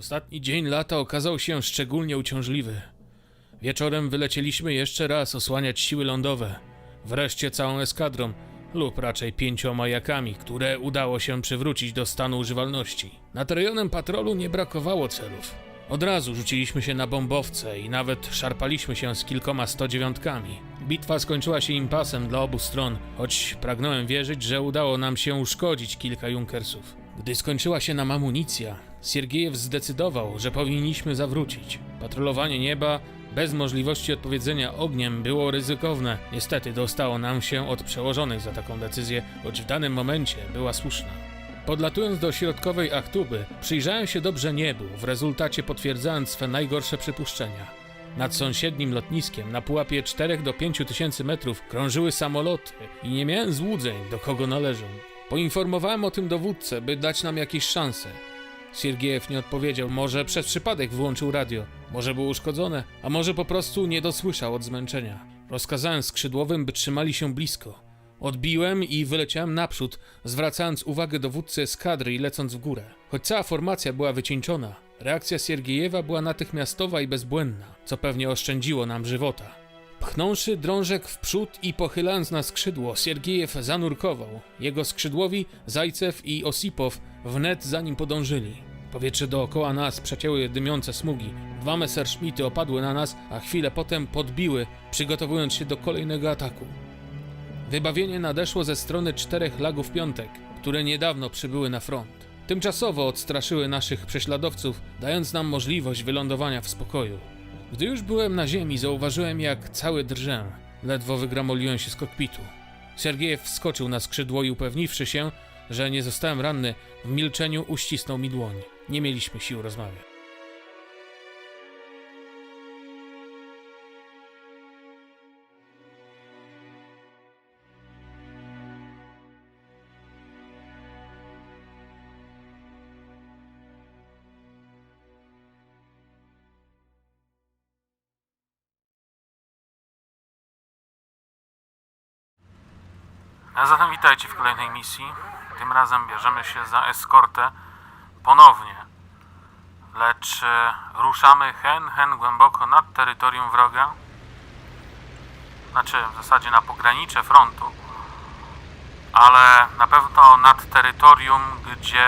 Ostatni dzień lata okazał się szczególnie uciążliwy. Wieczorem wylecieliśmy jeszcze raz osłaniać siły lądowe. Wreszcie całą eskadrą, lub raczej pięcioma jakami, które udało się przywrócić do stanu używalności. Nad rejonem patrolu nie brakowało celów. Od razu rzuciliśmy się na bombowce i nawet szarpaliśmy się z kilkoma 109. Bitwa skończyła się impasem dla obu stron, choć pragnąłem wierzyć, że udało nam się uszkodzić kilka Junkersów. Gdy skończyła się nam amunicja, Siergiejew zdecydował, że powinniśmy zawrócić. Patrolowanie nieba bez możliwości odpowiedzenia ogniem było ryzykowne. Niestety dostało nam się od przełożonych za taką decyzję, choć w danym momencie była słuszna. Podlatując do środkowej Achtuby, przyjrzałem się dobrze niebu, w rezultacie potwierdzając swe najgorsze przypuszczenia. Nad sąsiednim lotniskiem na pułapie 4 do 5 tysięcy metrów krążyły samoloty i nie miałem złudzeń, do kogo należą. Poinformowałem o tym dowódcę, by dać nam jakieś szanse. Siergiejew nie odpowiedział, może przez przypadek wyłączył radio, może było uszkodzone, a może po prostu nie dosłyszał od zmęczenia. Rozkazałem skrzydłowym, by trzymali się blisko. Odbiłem i wyleciałem naprzód, zwracając uwagę dowódcy eskadry i lecąc w górę. Choć cała formacja była wycieńczona, reakcja Siergiejewa była natychmiastowa i bezbłędna, co pewnie oszczędziło nam żywota. Pchnąwszy drążek w przód i pochylając na skrzydło, Siergiejew zanurkował. Jego skrzydłowi, Zajcew i Osipow wnet za nim podążyli. Powietrze dookoła nas przecięły dymiące smugi. Dwa Messerschmitty opadły na nas, a chwilę potem podbiły, przygotowując się do kolejnego ataku. Wybawienie nadeszło ze strony czterech lagów piątek, które niedawno przybyły na front. Tymczasowo odstraszyły naszych prześladowców, dając nam możliwość wylądowania w spokoju. Gdy już byłem na ziemi, zauważyłem, jak cały drżę. Ledwo wygramoliłem się z kokpitu. Sergiejew wskoczył na skrzydło i upewniwszy się, że nie zostałem ranny, w milczeniu uścisnął mi dłoń. Nie mieliśmy sił rozmawiać. A zatem witajcie w kolejnej misji. Tym razem bierzemy się za eskortę ponownie. Lecz e, ruszamy hen, hen głęboko nad terytorium wroga. Znaczy w zasadzie na pogranicze frontu. Ale na pewno nad terytorium, gdzie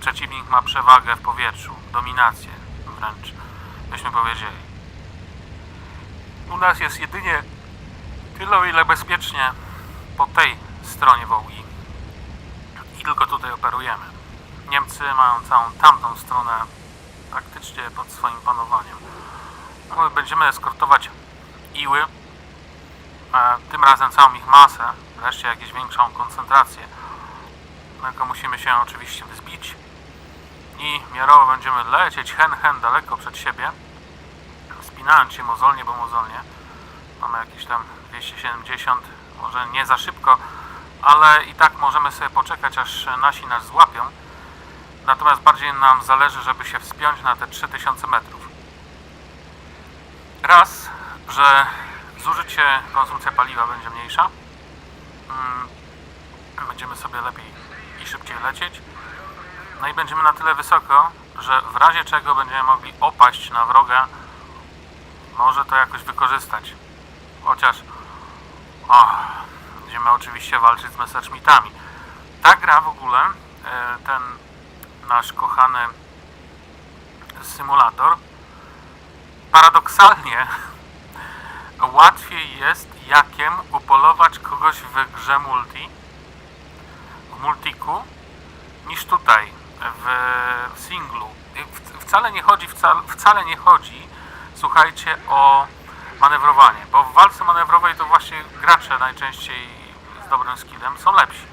przeciwnik ma przewagę w powietrzu. Dominację wręcz, byśmy powiedzieli. U nas jest jedynie tyle, o ile bezpiecznie po tej stronie Wołgi i tylko tutaj operujemy. Niemcy mają całą tamtą stronę praktycznie pod swoim panowaniem. No, my będziemy eskortować Iły, tym razem całą ich masę, wreszcie jakąś większą koncentrację. Tylko musimy się oczywiście wzbić i miarowo będziemy lecieć hen hen daleko przed siebie, spinając się mozolnie, bo mozolnie. Mamy jakieś tam 270, może nie za szybko, ale i tak możemy sobie poczekać, aż nasi nas złapią. Natomiast bardziej nam zależy, żeby się wspiąć na te 3000 metrów. Raz, że zużycie, konsumpcja paliwa będzie mniejsza. Mm, Będziemy sobie lepiej i szybciej lecieć. No i będziemy na tyle wysoko, że w razie czego będziemy mogli opaść na wroga, może to jakoś wykorzystać. Chociaż o, będziemy oczywiście walczyć z Messerschmittami. Ta gra w ogóle, e, ten nasz kochany symulator, paradoksalnie łatwiej jest jakiem upolować kogoś w grze multi, w multiku, niż tutaj, w, singlu. Wcale nie chodzi, wcale, wcale nie chodzi, słuchajcie, o manewrowanie, bo w walce manewrowej to właśnie gracze najczęściej dobrym skillem są lepsi.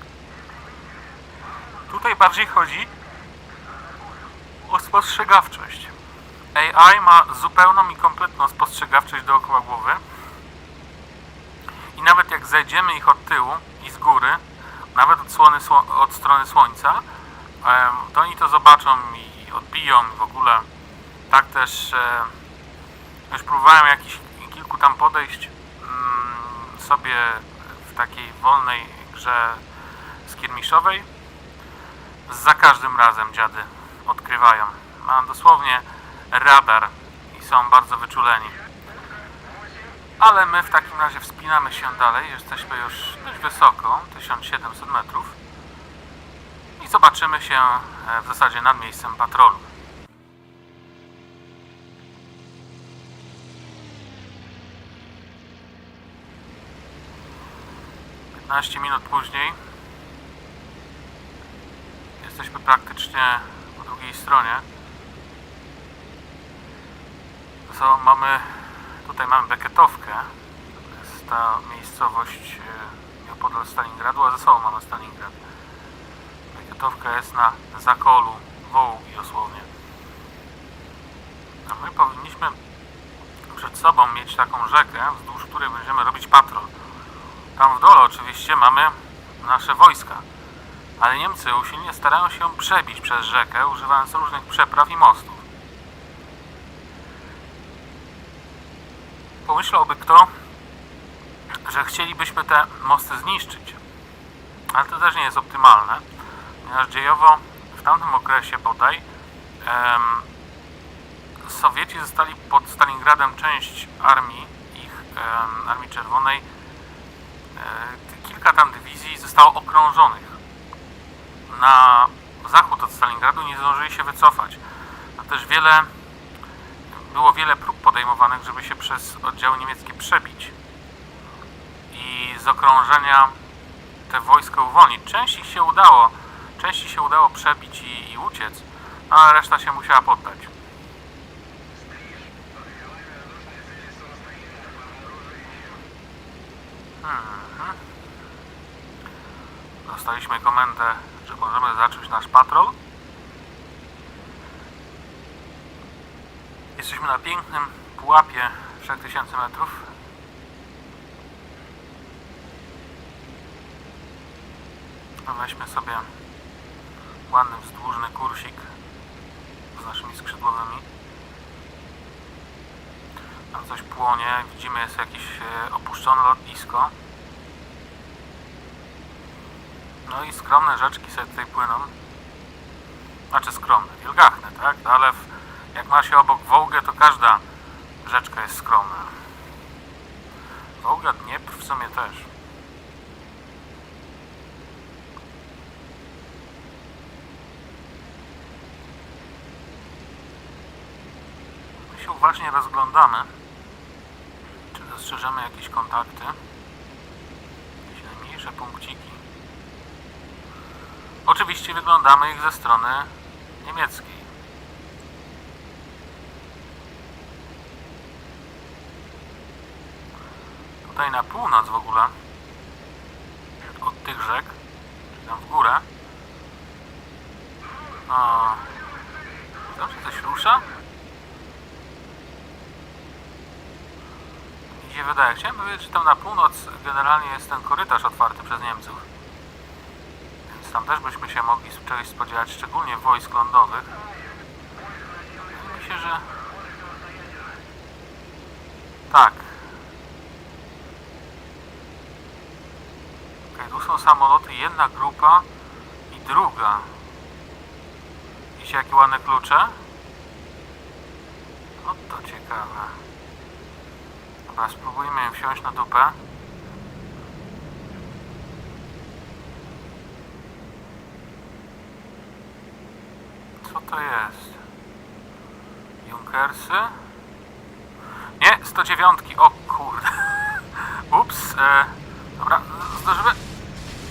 Tutaj bardziej chodzi o spostrzegawczość. AI ma zupełną i kompletną spostrzegawczość dookoła głowy i nawet jak zejdziemy ich od tyłu i z góry, nawet od, słony, sło- od strony słońca, to oni to zobaczą i odbiją w ogóle. Tak też już próbowałem jakiś kilku tam podejść mm, sobie takiej wolnej grze skirmiszowej. Za każdym razem dziady odkrywają mają dosłownie radar i są bardzo wyczuleni. Ale my w takim razie wspinamy się dalej, jesteśmy już dość wysoko, 1700 metrów i zobaczymy się e, w zasadzie nad miejscem patrolu. 15 minut później jesteśmy praktycznie po drugiej stronie. Co mamy tutaj mamy Beketowkę. To jest ta miejscowość e, nieopodal Stalingradu, a ze sobą mamy Stalingrad. Beketowka jest na zakolu Wołgi dosłownie. A my powinniśmy przed sobą mieć taką rzekę, wzdłuż której będziemy robić patrol. Tam w dole oczywiście mamy nasze wojska, ale Niemcy usilnie starają się przebić przez rzekę, używając różnych przepraw i mostów. Pomyślałby kto, że chcielibyśmy te mosty zniszczyć, ale to też nie jest optymalne, ponieważ dziejowo w tamtym okresie bodaj em, Sowieci zostali pod Stalingradem część armii, ich em, Armii Czerwonej, kilka tam dywizji zostało okrążonych na zachód od Stalingradu nie zdążyli się wycofać. A też wiele było wiele prób podejmowanych, żeby się przez oddziały niemieckie przebić i z okrążenia te wojska uwolnić. Część ich się udało, części się udało przebić i, i uciec, a reszta się musiała poddać. Mhm. Dostaliśmy komendę, że możemy zacząć nasz patrol. Jesteśmy na pięknym pułapie 3000 metrów. Weźmy sobie ładny wzdłużny kursik z naszymi skrzydłowymi. Tam coś płonie, widzimy jest jakieś e, opuszczone lotnisko. No i skromne rzeczki sobie tutaj płyną. Znaczy skromne, wielgachne, tak? No ale jak ma się obok Wołgę, to każda rzeczka jest skromna. Wołga, Dniepr w sumie też. My się uważnie rozglądamy. Czy dostrzeżemy jakieś kontakty? Jakieś najmniejsze punkciki. Oczywiście wyglądamy ich ze strony niemieckiej. Tutaj na północ w ogóle od tych rzek, czyli tam w górę. O, tam się coś rusza? Mi się wydaje. Chciałem powiedzieć, że tam na północ generalnie jest ten korytarz otwarty przez Niemców. Więc tam też byśmy się mogli czegoś spodziewać, szczególnie wojsk lądowych. Się, że... Tak. Okej, tu są samoloty, jedna grupa i druga. Widzicie jakie ładne klucze? No to ciekawe. Dobra, spróbujmy wsiąść na dupę. Co to jest? Junkersy? Nie, 109. O kurde. Ups. E, dobra, zdążymy.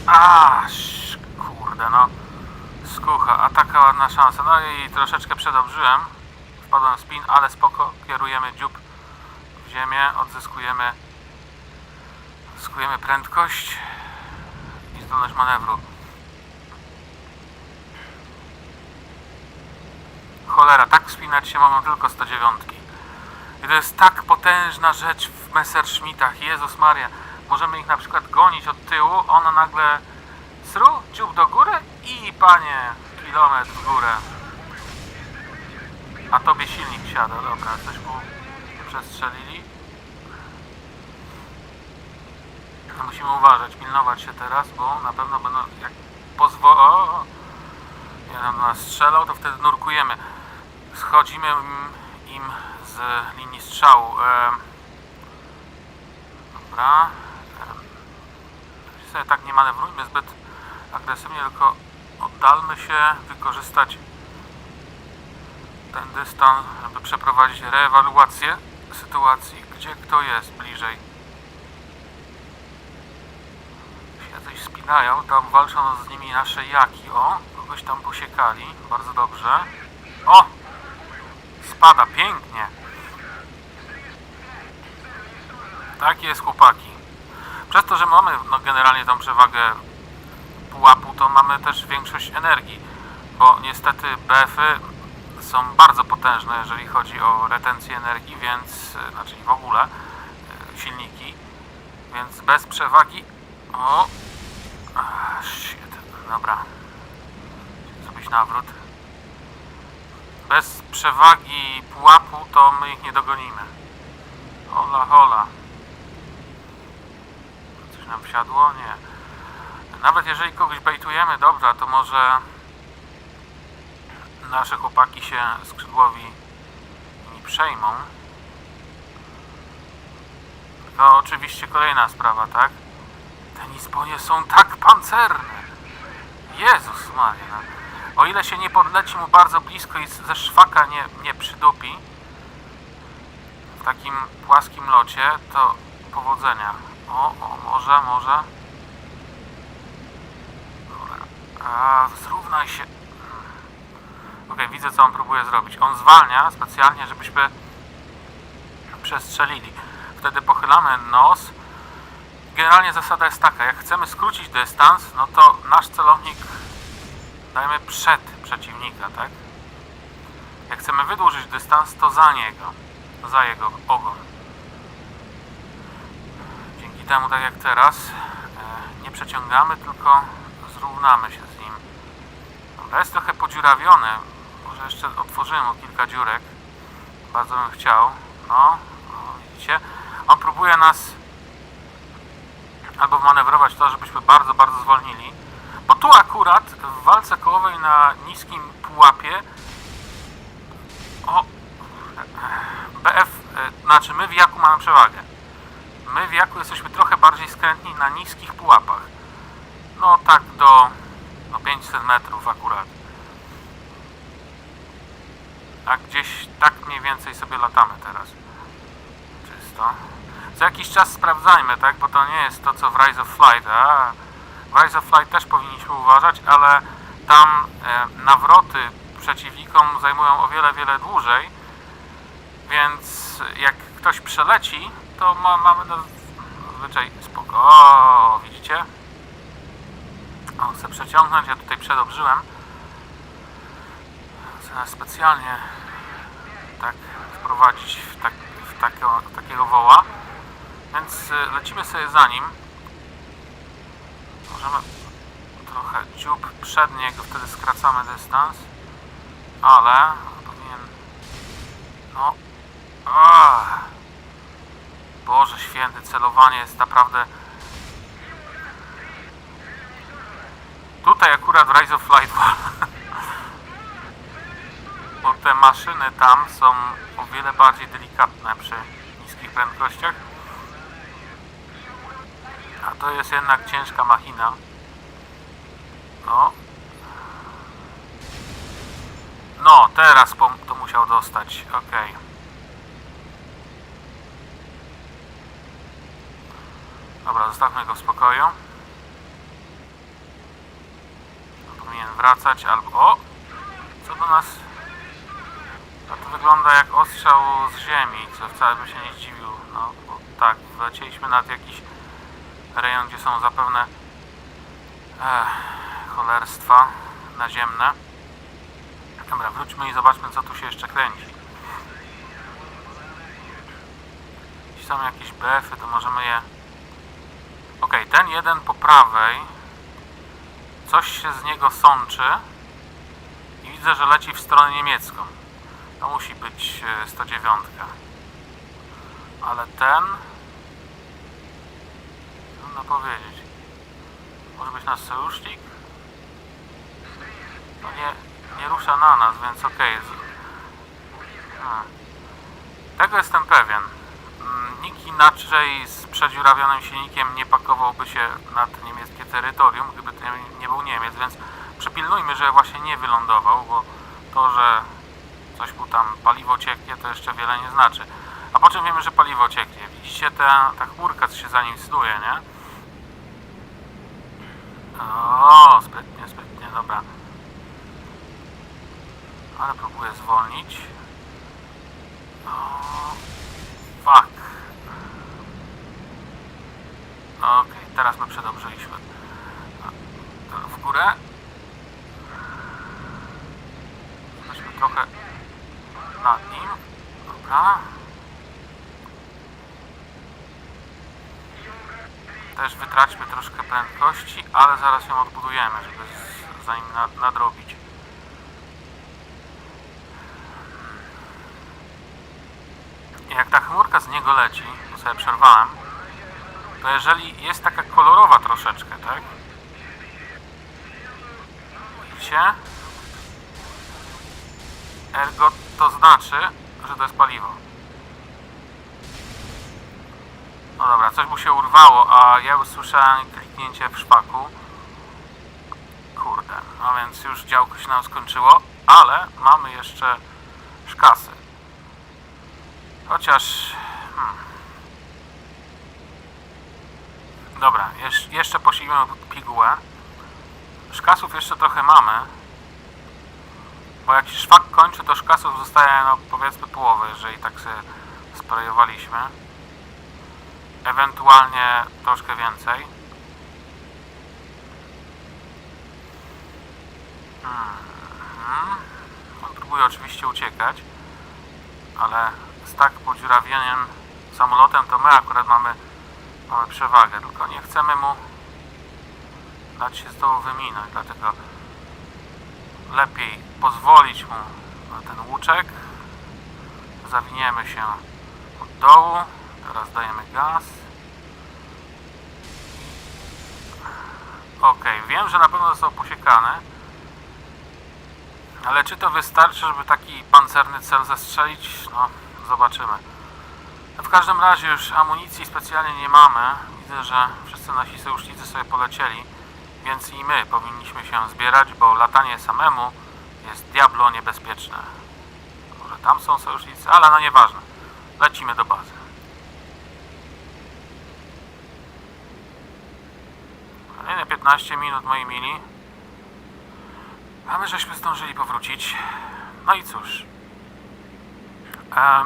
Aż, kurde, no. Skucha, a taka ładna szansa. No i troszeczkę przedobrzyłem. Wpadłem w spin, ale spoko. Kierujemy dziób ziemię, odzyskujemy odzyskujemy prędkość i zdolność manewru. Cholera, tak wspinać się mogą tylko 109. I to jest tak potężna rzecz w Messerschmittach. Jezus Maria. Możemy ich na przykład gonić od tyłu, ona nagle sru, dziób do góry i panie, kilometr w górę. A tobie silnik siada, dobra, coś mu przestrzelili. Musimy uważać, pilnować się teraz, bo na pewno będą, jak pozwo... O! Jeden nas strzelał, to wtedy nurkujemy. schodzimy im, z linii strzału. Dobra. Sobie tak nie manewrujmy zbyt agresywnie, tylko oddalmy się, wykorzystać ten dystans, żeby przeprowadzić reewaluację sytuacji, gdzie kto jest bliżej. Się coś spinają, tam walczą z nimi nasze jaki, o, kogoś tam posiekali, bardzo dobrze. O! Spada, pięknie. Tak jest, chłopaki. Przez to, że mamy no, generalnie tą przewagę pułapu, to mamy też większość energii, bo niestety BF-y są bardzo potężne, jeżeli chodzi o retencję energii, więc, e, znaczy w ogóle e, silniki, więc bez przewagi, o, Ah, shit, dobra, zrobić nawrót, bez przewagi pułapu, to my ich nie dogonimy, hola, hola, coś nam wsiadło? Nie. Nawet jeżeli kogoś bejtujemy, dobra, to może nasze chłopaki się skrzydłowi nimi przejmą. To oczywiście kolejna sprawa, tak? Te nisponie są tak pancerne. Jezus Maria. O ile się nie podleci mu bardzo blisko i ze szwaka nie, nie przydupi w takim płaskim locie, to powodzenia. O, o, może, może. Dobra. A, zrównaj się. Okej, widzę co on próbuje zrobić. On zwalnia specjalnie, żebyśmy przestrzelili. Wtedy pochylamy nos. Generalnie zasada jest taka, jak chcemy skrócić dystans, no to nasz celownik dajemy przed przeciwnika, tak? Jak chcemy wydłużyć dystans, to za niego, za jego ogon. Dzięki temu, tak jak teraz, e, nie przeciągamy, tylko zrównamy się z nim. Dobra, jest trochę podziurawiony. Może jeszcze otworzymy mu kilka dziurek. Bardzo bym chciał. No, no widzicie? On próbuje nas albo manewrować to, żebyśmy bardzo, bardzo zwolnili. Bo tu akurat w walce kołowej na niskim pułapie o BF, znaczy my w Jaku mamy przewagę. My w Jaku jesteśmy trochę bardziej skrętni na niskich pułapach. No tak do, do 500 metrów akurat. A gdzieś tak mniej więcej sobie latamy teraz. Czysto. Co jakiś czas sprawdzajmy, tak? Bo to nie jest to co w Rise of Flight. A w Rise of Flight też powinniśmy uważać, ale tam e, nawroty przeciwnikom zajmują o wiele, wiele dłużej. Więc jak ktoś przeleci, to ma, mamy zazwyczaj spoko. O, widzicie? On chce przeciągnąć, ja tutaj przedobrzyłem. Chcę specjalnie tak wprowadzić w, tak, w, takiego, takiego woła. Więc y, lecimy sobie za nim. Możemy trochę dziób przed niego, wtedy skracamy dystans. Ale powinien... No... Ah. Boże święty, celowanie jest naprawdę... Tutaj akurat Rise of Flight bo te maszyny tam są o wiele bardziej delikatne przy niskich prędkościach. A to jest jednak ciężka machina. No. No, teraz to musiał dostać. Okej. Dobra, zostawmy go w spokoju. Powinien wracać albo... O! Co do nas... Wygląda jak ostrzał z ziemi, co wcale by się nie zdziwił. No, tak, wlecieliśmy nad jakiś rejon, gdzie są zapewne eh, cholerstwa naziemne. Dobra, wróćmy i zobaczmy, co tu się jeszcze kręci. Jeśli są jakieś BF-y, to możemy je... Ok, ten jeden po prawej. Coś się z niego sączy. I widzę, że leci w stronę niemiecką. To musi być e, 109. Ale ten... Trudno powiedzieć. Może być nasz sojusznik? No nie, nie rusza na nas, więc okej. z- Tego jestem pewien. Mm, Nikt inaczej z przedziurawionym silnikiem nie pakowałby się nad niemieckie terytorium, gdyby to nie- nie był Niemiec, więc przypilnujmy, że właśnie nie wylądował, bo to, że coś mu tam paliwo cieknie, to jeszcze wiele nie znaczy. A po czym wiemy, że paliwo cieknie? Widzicie ta, ta chmurka, co się za nim snuje, nie? O, sprytnie, sprytnie, dobra. Ale próbuję zwolnić. O, fuck. Okej, teraz my przedobrzyliśmy. W górę. Jesteśmy trochę. Dobra. Też wytraćmy troszkę prędkości, ale zaraz ją odbudujemy, żeby z, za nim nad, nadrobić. Jak ta chmurka z niego leci, to sobie przerwałem, to jeżeli jest taka kolorowa troszeczkę, tak? Widzicie? Ergo to znaczy, że to jest paliwo. No dobra, coś mu się urwało, a ja usłyszałem kliknięcie w szpaku. Kurde, no więc już działko się nam skończyło, ale mamy jeszcze szkasy. Chociaż... Hmm. Dobra, jesz, jeszcze posiłimy pigułę. Szkasów jeszcze trochę mamy. Bo jak się szwak kończy, to szkasów zostaje no powiedzmy połowę, jeżeli tak sobie sprayowaliśmy. Ewentualnie troszkę więcej. Mhm. On próbuje oczywiście uciekać, ale z tak podziurawionym samolotem to my akurat mamy, mamy przewagę, tylko nie chcemy mu dać się z dołu wyminąć, dlatego lepiej pozwolić mu na ten łuczek. Zawiniemy się od dołu, teraz dajemy gaz. Ok, wiem, że na pewno został posiekany. Ale czy to wystarczy, żeby taki pancerny cel zestrzelić? No, zobaczymy. W każdym razie już amunicji specjalnie nie mamy. Widzę, że wszyscy nasi sojusznicy sobie polecieli, więc i my powinniśmy się zbierać, bo latanie samemu jest diablo niebezpieczne. Może tam są sojusznicy, ale no nieważne. Lecimy do bazy. Kolejne 15 minut, moi mili. A my żeśmy zdążyli powrócić. No i cóż. E,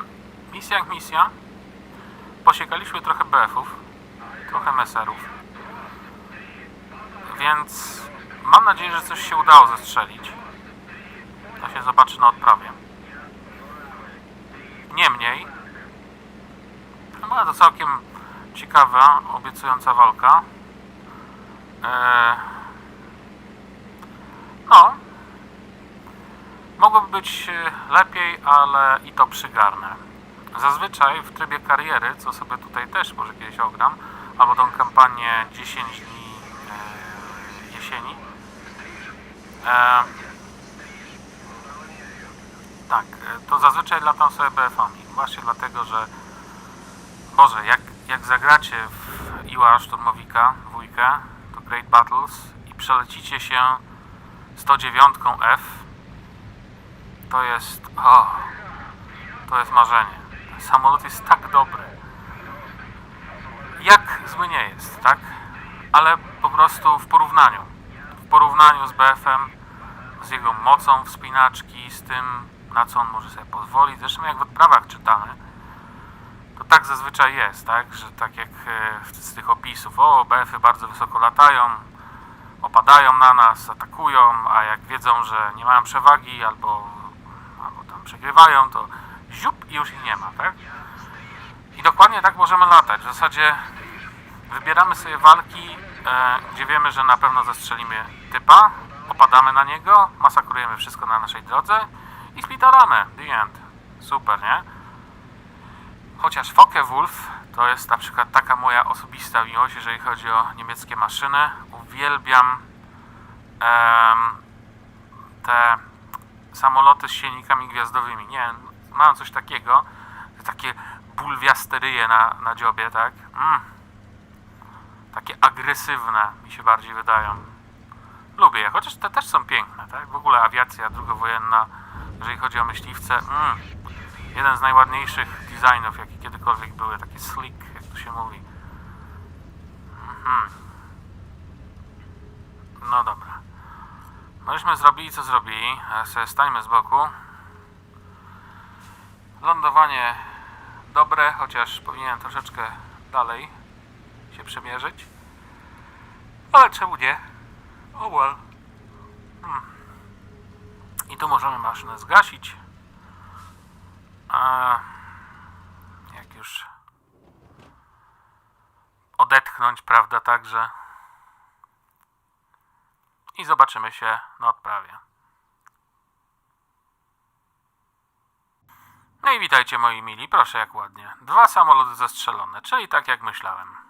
misja jak misja. Posiekaliśmy trochę BF-ów, trochę meserów. Więc mam nadzieję, że coś się udało zestrzelić. To się zobaczy na odprawie. Niemniej, była to całkiem ciekawa, obiecująca walka. Eee, no, mogłoby być e, lepiej, ale i to przygarnę. Zazwyczaj w trybie kariery, co sobie tutaj też może kiedyś ogram, albo tą kampanię 10 dni jesieni. E, tak, e, to zazwyczaj latam sobie BF-ami. Właśnie dlatego, że Boże, jak, jak zagracie w Iła Szturmowika dwójkę, to Great Battles i przelecicie się 109 F, to jest... O, to jest marzenie. Samolot jest tak dobry. Jak zły nie jest, tak? Ale po prostu w porównaniu. Porównaniu z BF-em, z jego mocą wspinaczki, z tym, na co on może sobie pozwolić. Zresztą jak w odprawach czytamy, to tak zazwyczaj jest, tak? Że tak jak e, z tych opisów, o, BF-y bardzo wysoko latają, opadają na nas, atakują, a jak wiedzą, że nie mają przewagi albo, albo tam przegrywają, to ziup i już ich nie ma, tak? I dokładnie tak możemy latać. W zasadzie wybieramy sobie walki, e, gdzie wiemy, że na pewno zastrzelimy typa, opadamy na niego, masakrujemy wszystko na naszej drodze i splitalamy. The end. Super, nie? Chociaż Focke-Wulf to jest na przykład taka moja osobista miłość, jeżeli chodzi o niemieckie maszyny. Uwielbiam te samoloty z silnikami gwiazdowymi. Nie, mają coś takiego, takie bulwiasteryje na, na dziobie, tak? Mm. Takie agresywne mi się bardziej wydają. Lubię je, chociaż te też są piękne, tak? W ogóle awiacja drugowojenna, jeżeli chodzi o myśliwce, mm. jeden z najładniejszych designów, jakie kiedykolwiek były, taki slick, jak tu się mówi. Mhm. No dobra. Myśmy zrobili co zrobili, sobie stańmy z boku. Lądowanie dobre, chociaż powinienem troszeczkę dalej się przemierzyć. Ale czemu nie? Oh well. Hmm. I tu możemy maszynę zgasić. A jak już odetchnąć, prawda, także. I zobaczymy się na odprawie. No i witajcie moi mili, proszę jak ładnie. Dwa samoloty zestrzelone, czyli tak jak myślałem.